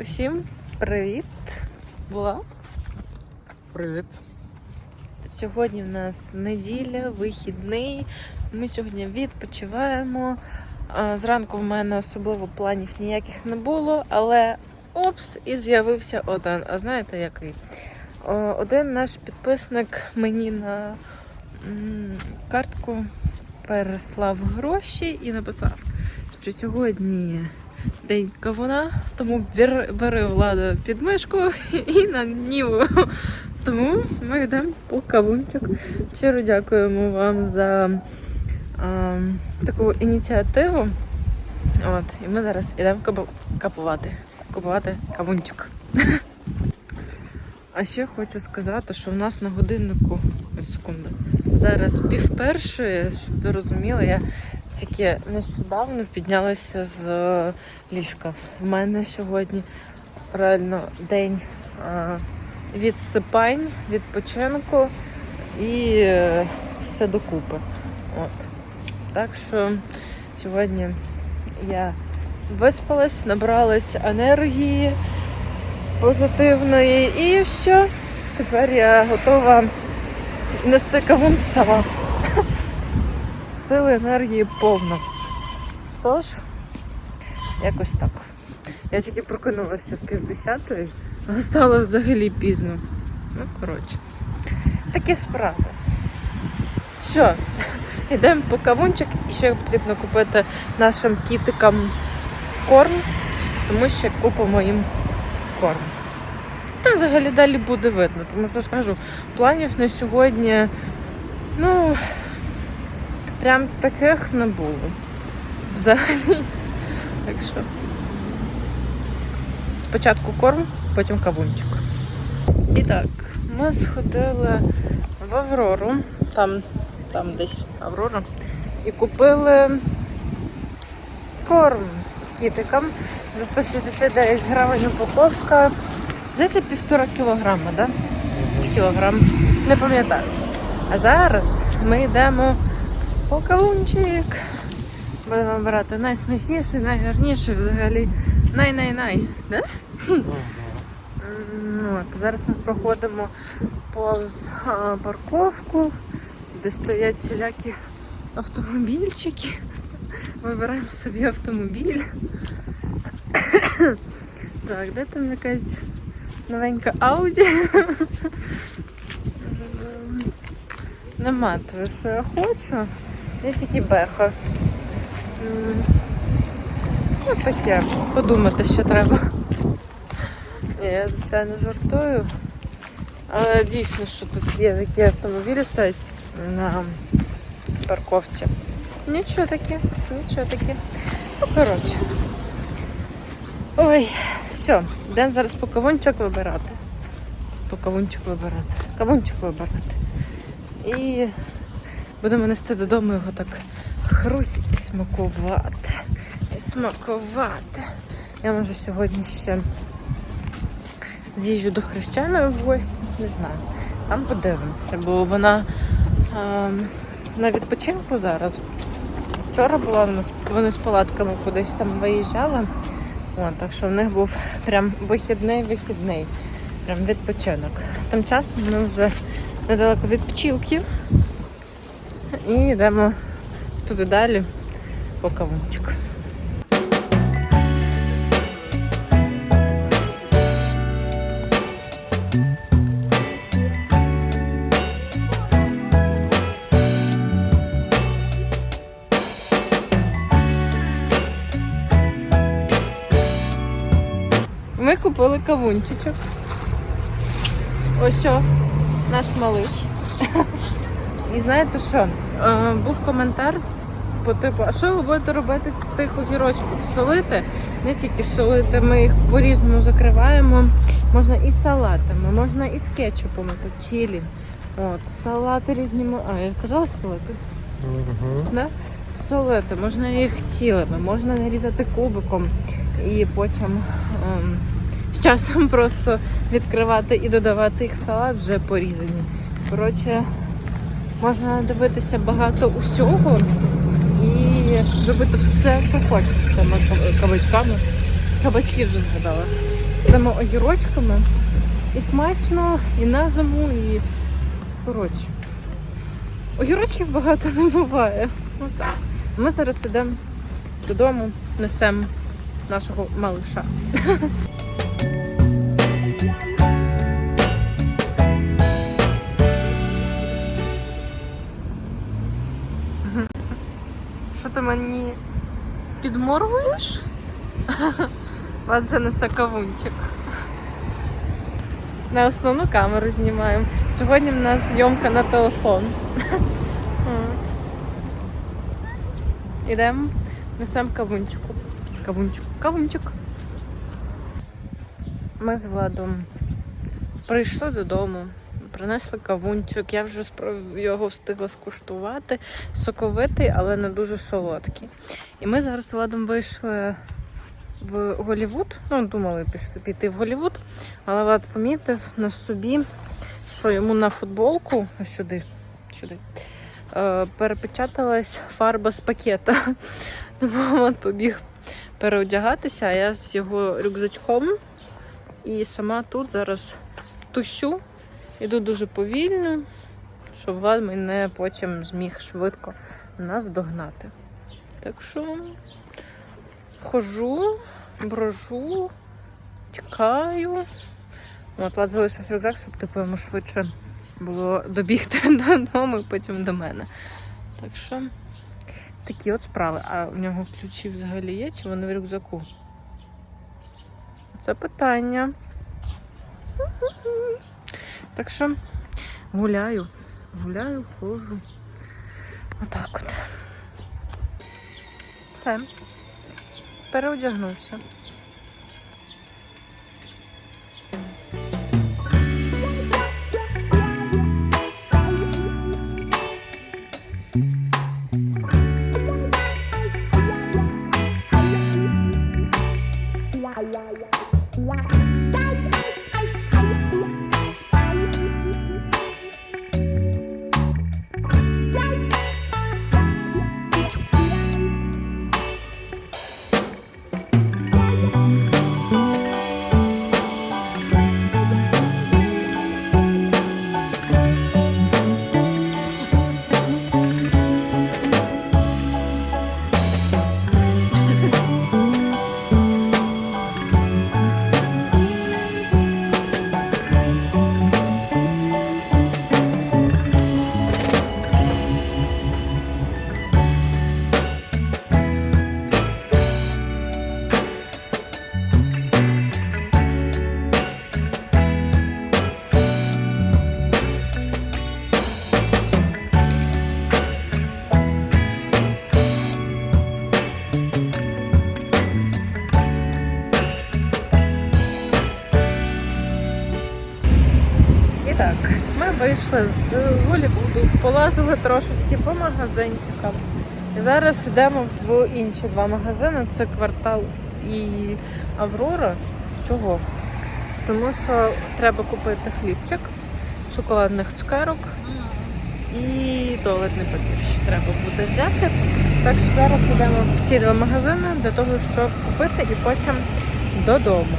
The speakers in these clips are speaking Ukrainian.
Всім привіт! Влад. Привіт. Сьогодні в нас неділя, вихідний. Ми сьогодні відпочиваємо. Зранку в мене особливо планів ніяких не було, але опс, і з'явився один. А знаєте який? Один наш підписник мені на картку переслав гроші і написав, що сьогодні день кавуна, тому бер- бери владу під мишку і на ніву. Тому ми йдемо по кавунчик. Щиро дякуємо вам за а, таку ініціативу. От, і ми зараз йдемо капувати. Купувати кавунчик. А ще хочу сказати, що в нас на годиннику. Секунду. Зараз пів першої, щоб ви розуміли, я тільки нещодавно піднялася з е, ліжка. В мене сьогодні реально день е, відсипань, відпочинку і е, все докупи. От. Так що сьогодні я виспалась, набралась енергії позитивної і все. Тепер я готова нести кавун сама. Сили енергії повно. Тож, якось так. Я тільки прокинулася в півдесятої, а стало взагалі пізно. Ну, коротше. Такі справи. Що, йдемо по кавунчик і ще потрібно купити нашим кітикам корм, тому що купимо їм корм. Та взагалі далі буде видно, тому що скажу, планів на сьогодні, ну, прям таких не було. Взагалі. Так що. Спочатку корм, потім кавунчик. І так, ми сходили в Аврору, там, там десь Аврора, і купили корм кітикам за 169 гривень упаковка. Здається, півтора кілограма, да? Чи кілограм? Не пам'ятаю. А зараз ми йдемо по кавунчик. Будемо брати найсмачніший, найгарніший, взагалі най-най-най. Да? От, зараз ми проходимо повз парковку, де стоять всілякі автомобільчики. Вибираємо собі автомобіль. Так, де там якась новенька Ауді? Нема того, що я хочу. Я тільки беха. М, Ну таке, подумати, що треба. Ні, я звичайно жартую. Але дійсно, що тут є такі автомобілі стоять на парковці. Нічого таке, нічого таке. Ну, коротше. Ой, все, йдемо зараз по кавунчик вибирати. По кавунчик вибирати. Кавунчик вибирати. І будемо нести додому його так хрусь і смакувати. І смакувати. Я може сьогодні ще з'їжджу до хрещаної в гості, не знаю. Там подивимося, бо вона ем, на відпочинку зараз. Вчора була вони з палатками кудись там виїжджали. О, так що в них був прям вихідний-вихідний. Прям відпочинок. Тим часом ми вже недалеко від пчілки. І йдемо туди далі по кавунчик. Ми купили кавунчичок. Ось о, наш малиш. І знаєте що? Е, був коментар по типу, а що ви будете робити з тих огірочків? Солити? Не тільки солити, ми їх по-різному закриваємо. Можна і салатами, можна і з кетчупом, тут чилі. От, салати різні. А, я казала солити? Угу. Да? Солити, можна їх цілими, можна нарізати кубиком і потім ем, з часом просто відкривати і додавати їх салат вже порізані. Коротше, можна дивитися багато усього і зробити все, що хочеш з тими кабачками. Кабачки вже згадала. сидимо огірочками. І смачно, і на зиму, і коротше. Огірочків багато не буває. Отак. Ми зараз йдемо додому, несемо нашого малыша. ти мені підморгуєш? Адже несе кавунчик. На основну камеру знімаємо. Сьогодні в нас зйомка на телефон. От. Ідемо, несемо кавунчику. Кавунчик, кавунчик. Ми з Владом прийшли додому, принесли кавунчик. Я вже його встигла скуштувати. Соковитий, але не дуже солодкий. І ми зараз з Владом вийшли в Голівуд. Ну, думали пішли піти в Голівуд, але Влад помітив на собі, що йому на футболку, ось сюди, сюди, е, перепечаталась фарба з пакета. Тому Влад побіг переодягатися, а я з його рюкзачком. І сама тут зараз тусю, іду дуже повільно, щоб Влад мене потім зміг швидко нас догнати. Так що хожу, брожу, чекаю. От Влад залишив рюкзак, щоб типу йому швидше було добігти додому і потім до мене. Так що такі от справи. А у нього ключі взагалі є, чи вони в рюкзаку? Це питання. Так що гуляю, гуляю, ходжу. Отак от. Все. Переодягнувся. Ми вийшли з Голлівуду, полазили трошечки по магазинчикам. І зараз йдемо в інші два магазини. Це квартал і Аврора. Чого? Тому що треба купити хлібчик, шоколадних цукерок і туалетний папір ще треба буде взяти. Так що зараз йдемо в ці два магазини для того, щоб купити і потім додому.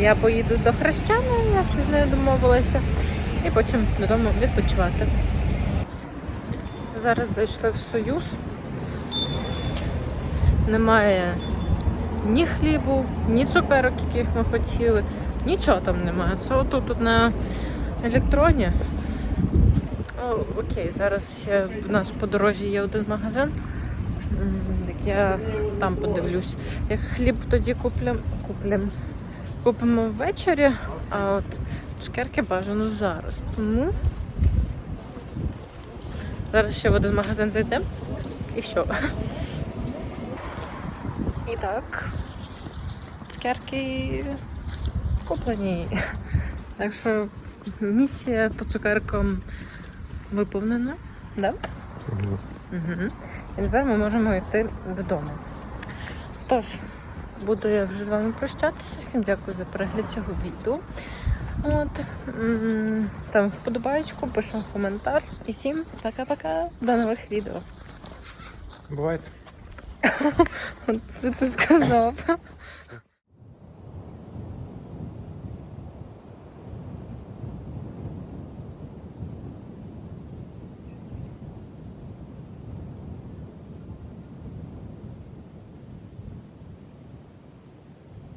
Я поїду до Хрещана, я вже з нею домовилася, і потім додому відпочивати. Зараз зайшли в Союз. Немає ні хлібу, ні цукерок, яких ми хотіли. Нічого там немає. Це отут тут на електроні. О, окей, зараз ще у нас по дорозі є один магазин. Так я там подивлюсь. Як хліб тоді куплям, куплям. Купимо ввечері, а от цукерки бажано зараз. Тому зараз ще в один магазин зайдемо і все. І так, цукерки куплені. Так що місія по цукеркам виповнена. Да? Угу. І тепер ми можемо йти додому. Тож, буду я вже з вами прощатися. Всім дякую за перегляд цього відео. От, ставимо вподобайку, пишемо коментар. І всім пока-пока. До нових відео. Бувайте. Це ти сказав.